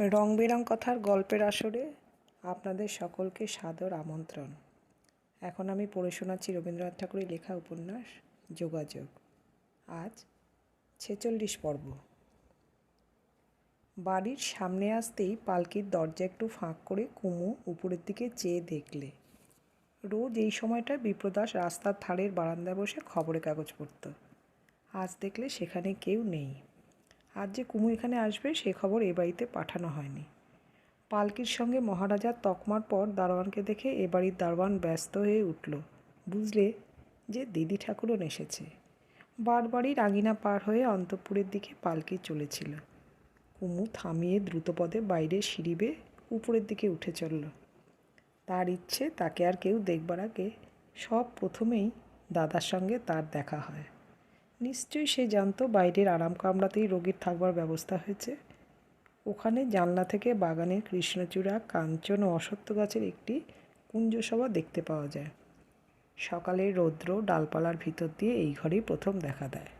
রং বেরং কথার গল্পের আসরে আপনাদের সকলকে সাদর আমন্ত্রণ। এখন আমি পড়ে শোনাচ্ছি রবীন্দ্রনাথ ঠাকুরের লেখা উপন্যাস, যোগাযোগ। আজ ছেচল্লিশ পর্ব। বাড়ির সামনে আসতেই পালকির দরজা একটু ফাঁক করে কুমু উপরের দিকে চেয়ে দেখলে। রোজ এই সময়টা বিপ্রদাস রাস্তার ধারের বারান্দায় বসে খবরের কাগজ পড়ত। আজ দেখলে সেখানে কেউ নেই। আজ যে কুমু এখানে আসবে, সে খবর এ বাড়িতে পাঠানো হয়নি। পালকির সঙ্গে মহারাজার তকমার পর দারোয়ানকে দেখে এ বাড়ির দারোয়ান ব্যস্ত হয়ে উঠল। বুঝলে যে দিদি ঠাকুরন এসেছে। বারবাড়ির আঙিনা পার হয়ে অন্তঃপুরের দিকে পালকি চলেছিল। কুমু থামিয়ে দ্রুতপদে বাইরে সিঁড়িবে উপরের দিকে উঠে চলল। তার ইচ্ছে, তাকে আর কেউ দেখবার আগে সব প্রথমেই দাদার সঙ্গে তার দেখা হয়। নিশ্চয়ই সে জানতো বাইরের আরাম কামরাতেই রোগীর থাকবার ব্যবস্থা হয়েছে। ওখানে জানলা থেকে বাগানের কৃষ্ণচূড়া, কাঞ্চন ও অসত্য গাছের একটি কুঞ্জসভা দেখতে পাওয়া যায়। সকালের রৌদ্র ডালপালার ভিতর দিয়ে এই ঘরেই প্রথম দেখা দেয়।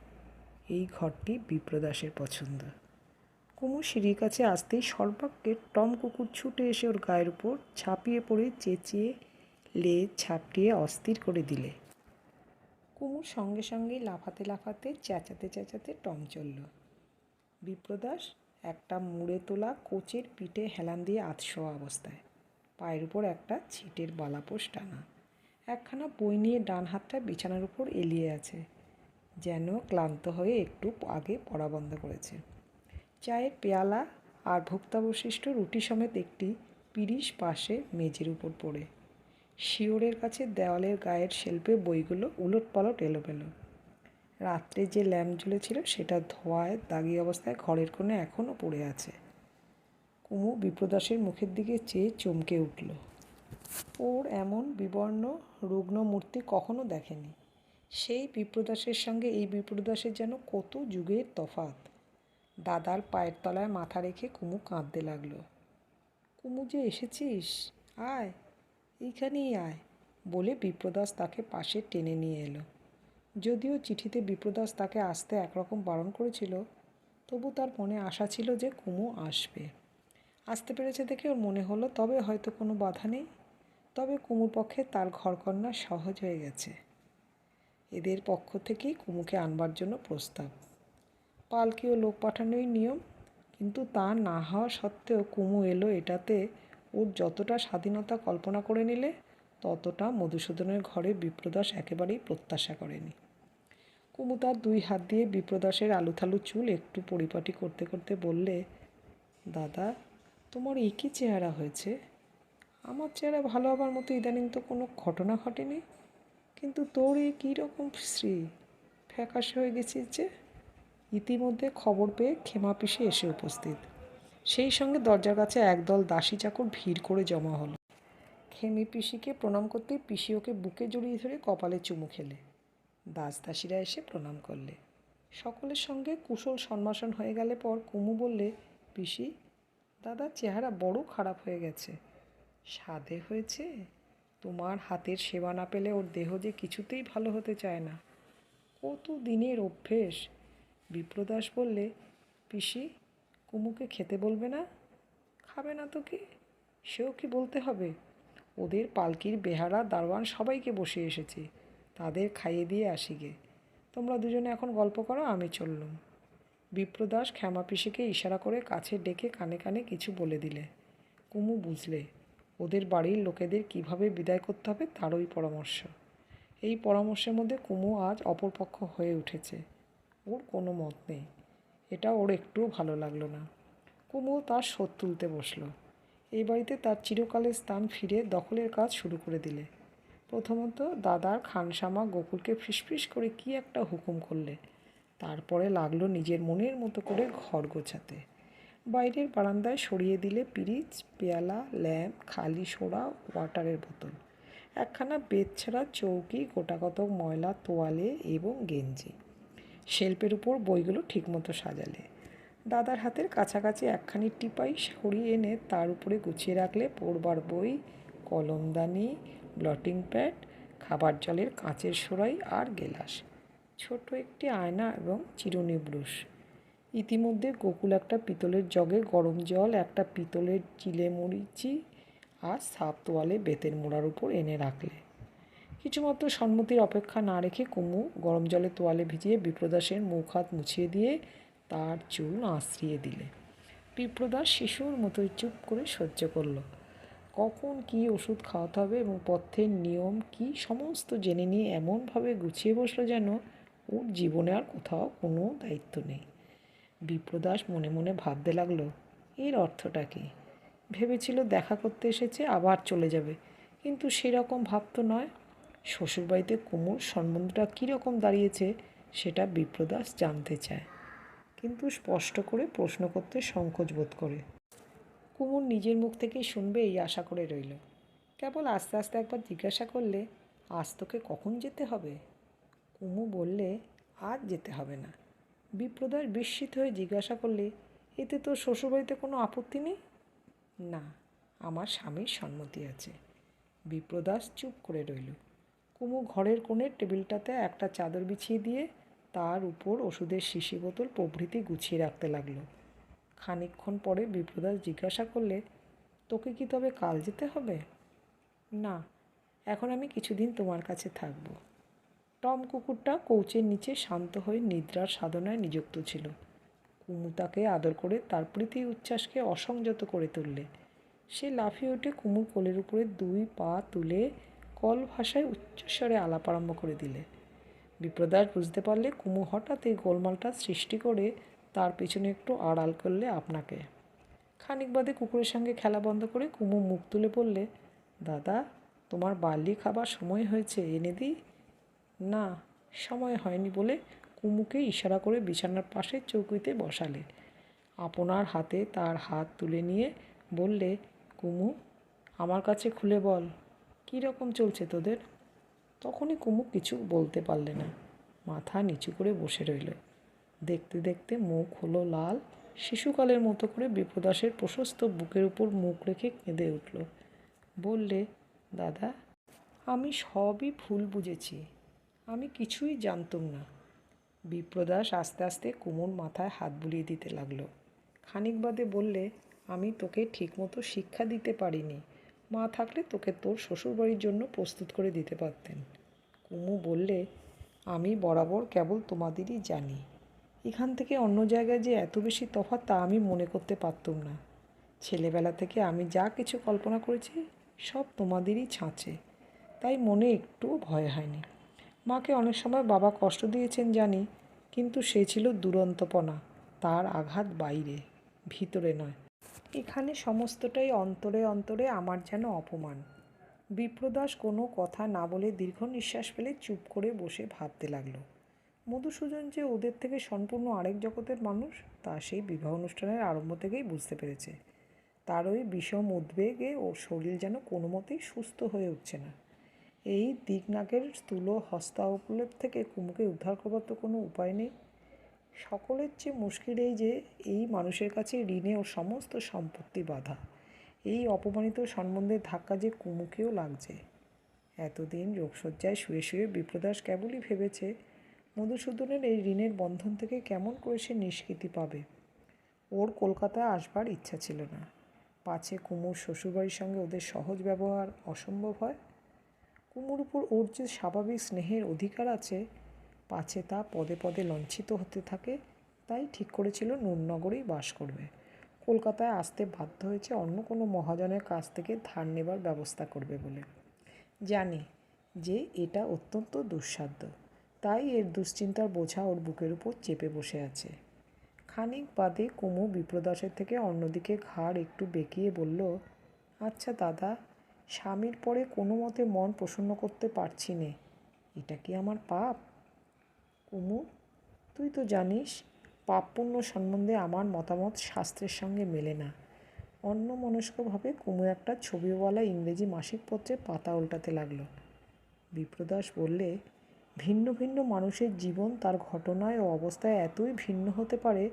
এই ঘরটি বিপ্রদাসের পছন্দ। কুমু সিঁড়ির কাছে আসতেই সর্বাগ্যে টম কুকুর ছুটে এসে ওর গায়ের উপর ছাপিয়ে পড়ে চেঁচিয়ে লেজ ছাপটিয়ে অস্থির করে দিলে। কুমুর সঙ্গে সঙ্গেই লাফাতে লাফাতে, চেঁচাতে চেঁচাতে টম চলল। বিপ্রদাস একটা মুড়ে তোলা কোচের পিঠে হেলান দিয়ে আতশোয়া অবস্থায়। পায়ের উপর একটা ছিটের বালাপোষ টানা। একখানা বই নিয়ে ডান হাতটা বিছানার উপর এলিয়ে আছে। যেন ক্লান্ত হয়ে একটু আগে পড়া বন্ধ করেছে। চায়ের পেয়ালা আর ভুক্তাবশিষ্ট রুটি সমেত একটি পিরিশ পাশে মেঝের উপর পড়ে। শিওরের কাছে দেওয়ালের গায়ের শেল্পে বইগুলো উলট পালট এলোমেলো। রাত্রে যে ল্যাম্প জ্বলেছিল, সেটা ধোয়ায় দাগি অবস্থায় ঘরের কোণে এখনও পড়ে আছে। কুমু বিপ্রদাসের মুখের দিকে চেয়ে চমকে উঠল। ওর এমন বিবর্ণ রুগ্ন মূর্তি কখনো দেখেনি। সেই বিপ্রদাসের সঙ্গে এই বিপ্রদাসের যেন কত যুগের তফাত দাদার পায়ের তলায় মাথা রেখে কুমু কাঁদতে লাগল। কুমু যে এসেছিস? আয়। এইখানেই আয়, বলে বিপ্রদাস তাকে পাশে টেনে নিয়ে এলো। যদিও চিঠিতে বিপ্রদাস তাকে আসতে একরকম বারণ করেছিল, তবু তার মনে আশা ছিল যে কুমু আসবে। আসতে পেরেছে দেখে ওর মনে হলো, তবে হয়তো কোনো বাধা নেই। তবে কুমুর পক্ষে তার ঘরকন্যা সহজ হয়ে গেছে। এদের পক্ষ থেকেই কুমুকে আনবার জন্য প্রস্তাব। পালকি ও লোক পাঠানোই নিয়ম, কিন্তু তা না হওয়া সত্ত্বেও কুমু এলো এটাতে ওর যতটা স্বাধীনতা কল্পনা করে নিলে, ততটা মধুসূদনের ঘরে বিপ্রদাস একেবারেই প্রত্যাশা করেনি। কুমু তার দুই হাত দিয়ে বিপ্রদাসের আলুথালু চুল একটু পরিপাটি করতে করতে বললে, দাদা, তোমার কী চেহারা হয়েছে। আমার চেহারা ভালো হবার মতো ইদানিং তো কোনো ঘটনা ঘটেনি। কিন্তু তোর এই কী রকম শ্রী ফ্যাকাশে হয়ে গেছিস যে। ইতিমধ্যে খবর পেয়ে ক্ষেমা পিসে এসে উপস্থিত। সেই সঙ্গে দরজার কাছে একদল দাসী চাকর ভিড় করে জমা হলো। খেমি পিসিকে প্রণাম করতে পিসি ওকে বুকে জড়িয়ে ধরে কপালে চুমু খেলে। দাস দাসীরা এসে প্রণাম করলে। সকলের সঙ্গে কুশল সম্ভাষণ হয়ে গেলে পর কুমু বললে, পিসি, দাদার চেহারা বড় খারাপ হয়ে গেছে। সাধে হয়েছে? তোমার হাতের সেবা না পেলে ওর দেহ যে কিছুতেই ভালো হতে চায় না। কত দিনের অভ্যেস? বিপ্রদাস বললে, পিসি কুমুকে খেতে বলবে না? খাবে না তো কি? সেও কি বলতে হবে? ওদের পালকির বেহারা, দারোয়ান সবাইকে বসে এসেছে। তাদের খাইয়ে দিয়ে আসি গে। তোমরা দুজনে এখন গল্প করো, আমি চললুম। বিপ্রদাস ক্ষমা পিসিকে ইশারা করে কাছে ডেকে কানে কানে কিছু বলে দিলে। কুমু বুঝলে, ওদের বাড়ির লোকেদের কীভাবে বিদায় করতে হবে তারই পরামর্শ। এই পরামর্শের মধ্যে কুমু আজ অপরপক্ষ হয়ে উঠেছে। ওর কোনো মত নেই। এটা ওর একটুও ভালো লাগল না। কুমু তার শোধ তুলতে বসল। এই বাড়িতে তার চিরকালের স্থান ফিরে দখলের কাজ শুরু করে দিলে। প্রথমত দাদার খানসামা গোকুলকে ফিসফিস করে কি একটা হুকুম করলে। তারপরে লাগল নিজের মনের মতো করে ঘর গোছাতে। বাইরের বারান্দায় সরিয়ে দিলে পিরিচ, পেয়ালা, ল্যাম্প, খালি সোডা, ওয়াটারের বোতল। একখানা বেদ ছাড়া চৌকি, গোটাকতক ময়লা, তোয়ালে এবং গেঞ্জি। শেল্পের উপর বইগুলো ঠিকমতো সাজালে। দাদার হাতের কাছাকাছি একখানি টিপাই সরিয়ে এনে তার উপরে গুছিয়ে রাখলে পড়বার বই, কলমদানি, ব্লটিং প্যাড, খাবার জলের কাঁচের সরাই আর গেলাস। ছোট একটি আয়না এবং চিরুনি ব্রুশ। ইতিমধ্যে গোকুল একটা পিতলের জগে গরম জল, একটা পিতলের চিলে মরিচি আর সাপ তোয়ালে বেতের মোড়ার উপর এনে রাখলে। কিছুমাত্র সম্মতির অপেক্ষা না রেখে কুমু গরম জলে তোয়ালে ভিজিয়ে বিপ্রদাসের মুখ হাত মুছিয়ে দিয়ে তার চুল আঁচড়িয়ে দিলে। বিপ্রদাস শিশুর মতোই চুপ করে সহ্য করল। কখন কি ওষুধ খাওয়াতে হবে এবং পথ্যের নিয়ম কি সমস্ত জেনে নিয়ে এমনভাবে গুছিয়ে বসল যেন ওর জীবনে আর কোথাও কোনো দায়িত্ব নেই। বিপ্রদাস মনে মনে ভাবতে লাগল, এর অর্থটা কী? ভেবেছিল দেখা করতে এসেছে, আবার চলে যাবে। কিন্তু সেরকম ভাব তো নয়। শ্বশুরবাড়িতে কুমুর সম্বন্ধটা কীরকম দাঁড়িয়েছে সেটা বিপ্রদাস জানতে চায়। কিন্তু স্পষ্ট করে প্রশ্ন করতে সংকোচ বোধ করে। কুমুর নিজের মুখ থেকেই শুনবে এই আশা করে রইল। কেবল আস্তে আস্তে একবার জিজ্ঞাসা করলে, আজ তোকে কখন যেতে হবে? কুমু বললে, আজ যেতে হবে না। বিপ্রদাস বিস্মিত হয়ে জিজ্ঞাসা করলে, এতে তোর শ্বশুরবাড়িতে কোনো আপত্তি নেই? না, আমার স্বামীর সম্মতি আছে। বিপ্রদাস চুপ করে রইল। কুমু ঘরের কোণের টেবিলটাতে একটা চাদর বিছিয়ে দিয়ে তার উপর ওষুধের শিশি বোতল প্রভৃতি গুছিয়ে রাখতে লাগল। খানিকক্ষণ পরে বিপ্রদাস জিজ্ঞাসা করলে, তোকে কি তবে কাল যেতে হবে? না, এখন আমি কিছুদিন তোমার কাছে থাকব। টম কুকুরটা কৌচের নিচে শান্ত হয়ে নিদ্রার সাধনায় নিযুক্ত ছিল। কুমু তাকে আদর করে তার প্রীতি উচ্ছ্বাসকে অসংযত করে তুললে। সে লাফিয়ে উঠে কুমুর কোলের উপরে দুই পা তুলে কল ভাষায় উচ্চস্বরে আলাপ আরম্ভ করে দিলে। বিপ্রদাস বুঝতে পারলে কুমু হঠাৎ এই গোলমালটা সৃষ্টি করে তার পিছনে একটু আড়াল করলে আপনাকে। খানিক বাদে কুকুরের সঙ্গে খেলা বন্ধ করে কুমু মুখ তুলে বললে, দাদা, তোমার বার্লি খাবার সময় হয়েছে, এনে দিই? না, সময় হয়নি বলে কুমুকে ইশারা করে বিছানার পাশে চৌকিতে বসালে। আপনার হাতে তার হাত তুলে নিয়ে বললে, কুমু, আমার কাছে খুলে বল। রকম চলছে তোদের? তখনই কুমু কিছু বলতে পারলে না। মাথা নিচু করে বসে রইল। দেখতে দেখতে মুখ হলো লাল। শিশুকালের মতো করে বিপ্রদাসের প্রশস্ত বুকের উপর মুখ রেখে কেঁদে উঠল। বললে, দাদা, আমি সবই ভুল বুঝেছি। আমি কিছুই জানতাম না। বিপ্রদাস আস্তে আস্তে কুমুর মাথায় হাত বুলিয়ে দিতে লাগল। খানিক বাদে বললে, আমি তোকে ঠিকমতো শিক্ষা দিতে পারিনি। মা থাকলে তোকে তোর শ্বশুরবাড়ির জন্য প্রস্তুত করে দিতে পারতেন। কুমু বললে, আমি বরাবর কেবল তোমাদেরই জানি। এখান থেকে অন্য জায়গায় যে এত বেশি তফাৎ তা আমি মনে করতে পারতুম না। ছেলেবেলা থেকে আমি যা কিছু কল্পনা করেছি, সব তোমাদেরই ছাঁচে। তাই মনে একটুও ভয় হয়নি। মাকে অনেক সময় বাবা কষ্ট দিয়েছেন জানি, কিন্তু সে ছিল দুরন্তপনা। তার আঘাত বাইরে, ভিতরে নয়। এখানে সমস্তটাই অন্তরে অন্তরে আমার যেন অপমান। বিপ্রদাস কোনো কথা না বলে দীর্ঘ নিঃশ্বাস ফেলে চুপ করে বসে ভাবতে লাগল। মধুসূদন যে ওদের থেকে সম্পূর্ণ আরেক জগতের মানুষ, তা সেই বিবাহ অনুষ্ঠানের আরম্ভ থেকেই বুঝতে পেরেছে। তার ওই বিষম উদ্বেগে ওর শরীর যেন কোনো মতেই সুস্থ হয়ে উঠছে না। এই দিকনাকের স্থূল হস্তাবলের থেকে কুমুকে উদ্ধার করবার তো কোনো উপায় নেই। সকলের চেয়ে মুশকিল এই যে এই মানুষের কাছে ঋণে ও সমস্ত সম্পত্তি বাধা। এই অপমানিত সম্বন্ধের ধাক্কা যে কুমুকেও লাগছে। এতদিন রোগশয্যায় শুয়ে শুয়ে বিপ্রদাস কেবলই ভেবেছে, মধুসূদনের এই ঋণের বন্ধন থেকে কেমন করে সে নিষ্কৃতি পাবে। ওর কলকাতায় আসবার ইচ্ছা ছিল না। পাছে কুমুর শ্বশুরবাড়ির সঙ্গে ওদের সহজ ব্যবহার অসম্ভব হয়। কুমুর উপর ওর যে স্বাভাবিক স্নেহের অধিকার আছে পাছে তা পদে পদে লঞ্ছিত হতে থাকে, তাই ঠিক করেছিল নুরনগরেই বাস করবে। কলকাতায় আসতে বাধ্য হয়েছে অন্য কোনো মহাজনের কাছ থেকে ধার নেবার ব্যবস্থা করবে বলে। জানি যে এটা অত্যন্ত দুঃসাধ্য, তাই এর দুশ্চিন্তার বোঝা ওর বুকের উপর চেপে বসে আছে। খানিক বাদে কুমু বিপ্রদাসের থেকে অন্যদিকে ঘাড় একটু বেঁকিয়ে বলল আচ্ছা দাদা, স্বামীর পরে কোনো মতে মন প্রসন্ন করতে পারছি নে, এটা কি আমার পাপ? কুমু, তুই তো জানিস পাপ পুণ্য সম্বন্ধে আমার মতামত শাস্ত্রের সঙ্গে মেলে না। অন্য মনস্কভাবে কুমু একটা ছবিওয়ালা ইংরেজি মাসিক পত্রে পাতা উল্টাতে লাগল। বিপ্রদাস বললে, ভিন্ন ভিন্ন মানুষের জীবন তার ঘটনায় ও অবস্থায় এতই ভিন্ন হতে পারে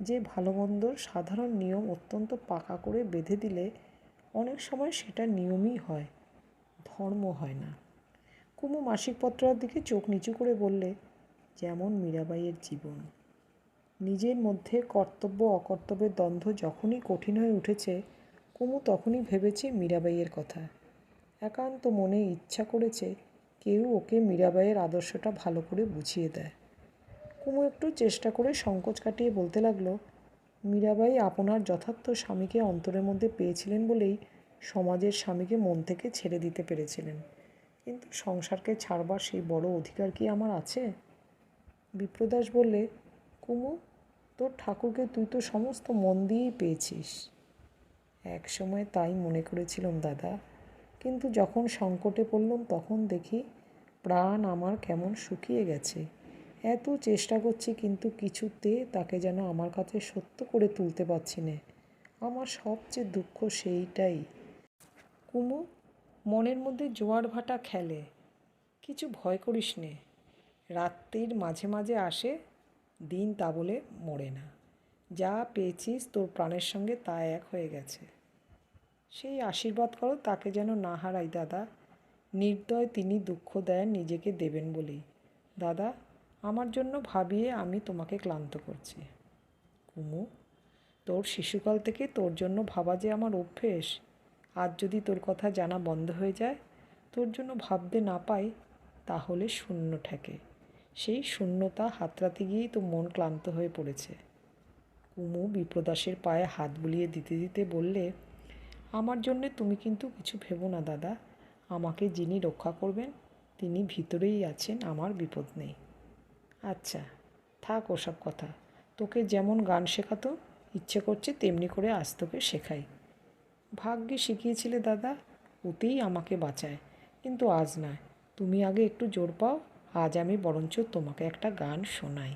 যে ভালো মন্দর সাধারণ নিয়ম অত্যন্ত পাকা করে বেঁধে দিলে অনেক সময় সেটা নিয়মই হয়, ধর্ম হয় না। কুমু মাসিক পত্রার দিকে চোখ নিচু করে বললে যেমন মীরাবাইয়ের জীবন। নিজের মধ্যে কর্তব্য অকর্তব্যের দ্বন্দ্ব যখনই কঠিন হয়ে উঠেছে, কুমু তখনই ভেবেছে মীরাবাইয়ের কথা। একান্ত মনে ইচ্ছা করেছে কেউ ওকে মীরাবাইয়ের আদর্শটা ভালো করে বুঝিয়ে দেয়। কুমু একটু চেষ্টা করে সংকোচ কাটিয়ে বলতে লাগল, মীরাবাই আপনার যথার্থ স্বামীকে অন্তরের মধ্যে পেয়েছিলেন বলেই সমাজের স্বামীকে মন থেকে ছেড়ে দিতে পেরেছিলেন। কিন্তু সংসারকে ছাড়বার সেই বড় অধিকার কি আমার আছে? বিপ্রদাস বললে, কুমু, তোর ঠাকুরকে তুই তো সমস্ত মন দিয়েই পেয়েছিস। এক সময় তাই মনে করেছিলাম দাদা, কিন্তু যখন সংকটে পড়লাম তখন দেখি প্রাণ আমার কেমন শুকিয়ে গেছে। এত চেষ্টা করছি কিন্তু কিছুতে তাকে যেন আমার কাছে সত্য করে তুলতে পারছি না। আমার সবচেয়ে দুঃখ সেইটাই। কুমু, মনের মধ্যে জোয়ার ভাটা খেলে। কিছু ভয় করিস নে। রাত্রির মাঝে মাঝে আসে, দিন তা বলে মরে না। যা পেয়েছিস তোর প্রাণের সঙ্গে তা এক হয়ে গেছে। সেই আশীর্বাদ করো, তাকে যেন না হারাই, দাদা। নির্দয় তিনি দুঃখ দেন নিজেকে দেবেন বলেই। দাদা, আমার জন্য ভাবিয়ে আমি তোমাকে ক্লান্ত করছি। কুমু, তোর শিশুকাল থেকে তোর জন্য ভাবা যে আমার অভ্যেস, আজ যদি তোর কথা জানা বন্ধ হয়ে যায়, তোর জন্য ভাবতে না পাই, তাহলে শূন্য ঠেকে। সেই শূন্যতা হাতড়াতে গিয়েই তো মন ক্লান্ত হয়ে পড়েছে। কুমু বিপ্রদাসের পায়ে হাত বুলিয়ে দিতে দিতে বললে, আমার জন্যে তুমি কিন্তু কিছু ভেবো না দাদা। আমাকে যিনি রক্ষা করবেন, তিনি ভিতরেই আছেন, আমার বিপদ নেই। আচ্ছা থাক ওসব কথা। তোকে যেমন গান শেখাতো, ইচ্ছে করছে তেমনি করে আজ তোকে শেখাই। ভাগ্যে শিখিয়েছিলে দাদা, ওতেই আমাকে বাঁচায়। কিন্তু আজ নয়। তুমি আগে একটু জোর পাও আজ আমি বরঞ্চ তোমাকে একটা গান শোনাই।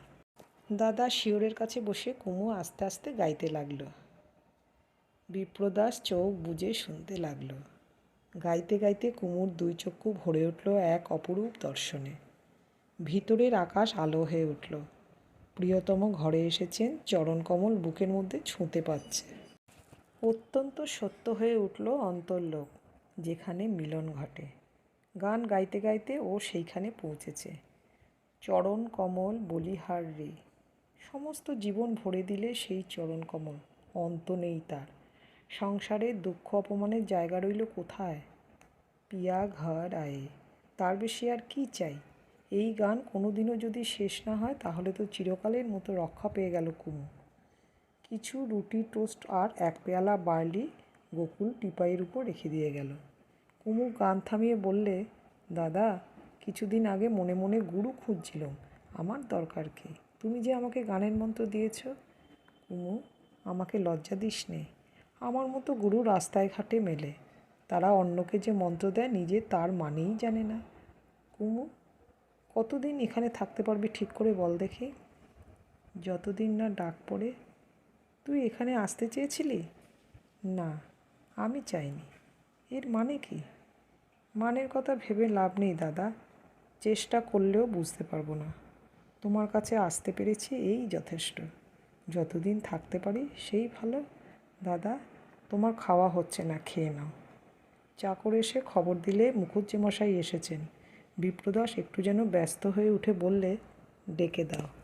দাদা শিওরের কাছে বসে কুমু আস্তে আস্তে গাইতে লাগল। বিপ্রদাস চোখ বুজে শুনতে লাগল। গাইতে গাইতে কুমুর দুই চক্ষু ভরে উঠল এক অপরূপ দর্শনে। ভিতরের আকাশ আলো হয়ে উঠল। প্রিয়তম ঘরে এসেছেন চরণকমল বুকের মধ্যে ছুঁতে পাচ্ছে। অত্যন্ত সত্য হয়ে উঠল অন্তর্লোক, যেখানে মিলন ঘটে। গান গাইতে গাইতে ও সেইখানে পৌঁছেছে। চরণ কমল বলিহার রে। সমস্ত জীবন ভরে দিলে সেই চরণ কমল, অন্ত নেই তার। সংসারের দুঃখ অপমানের জায়গা রইল কোথায়? পিয়া ঘর আয়ে। তার বেশি আর কি চাই? এই গান কোনোদিনও যদি শেষ না হয়, তাহলে তো চিরকালের মতো রক্ষা পেয়ে গেল কুমু। কিছু রুটি টোস্ট আর এক পেয়ালা বার্লি গোকুল টিপাইয়ের উপর রেখে দিয়ে গেল। কুমু গান থামিয়ে বললে, দাদা, কিছুদিন আগে মনে মনে গুরু খুঁজছিলাম, আমার দরকার কি? তুমি যে আমাকে গানের মন্ত্র দিয়েছ, কুমু, আমাকে লজ্জা দিস নে। আমার মতো গুরু রাস্তায় ঘাটে মেলে। তারা অন্যকে যে মন্ত্র দেয়, নিজে তার মানেই জানে না। কুমু, কতদিন এখানে থাকতে পারবি ঠিক করে বল দেখি। যতদিন না ডাক পড়ে, তুই এখানে আসতে চেয়েছিলি? না, আমি চাইনি। এর মানে কি? মানের কথা ভেবে লাভ নেই, দাদা। চেষ্টা করলেও বুঝতে পারব না। তোমার কাছে আসতে পেরেছি এই যথেষ্ট। যতদিন থাকতে পারি সেই ভালো। দাদা, তোমার খাওয়া হচ্ছে না, খেয়ে নাও। চাকর এসে খবর দিলে মুখুজ্জেমশাই এসেছেন। বিপ্রদাস একটু যেন ব্যস্ত হয়ে উঠে বললে, ডেকে দাও।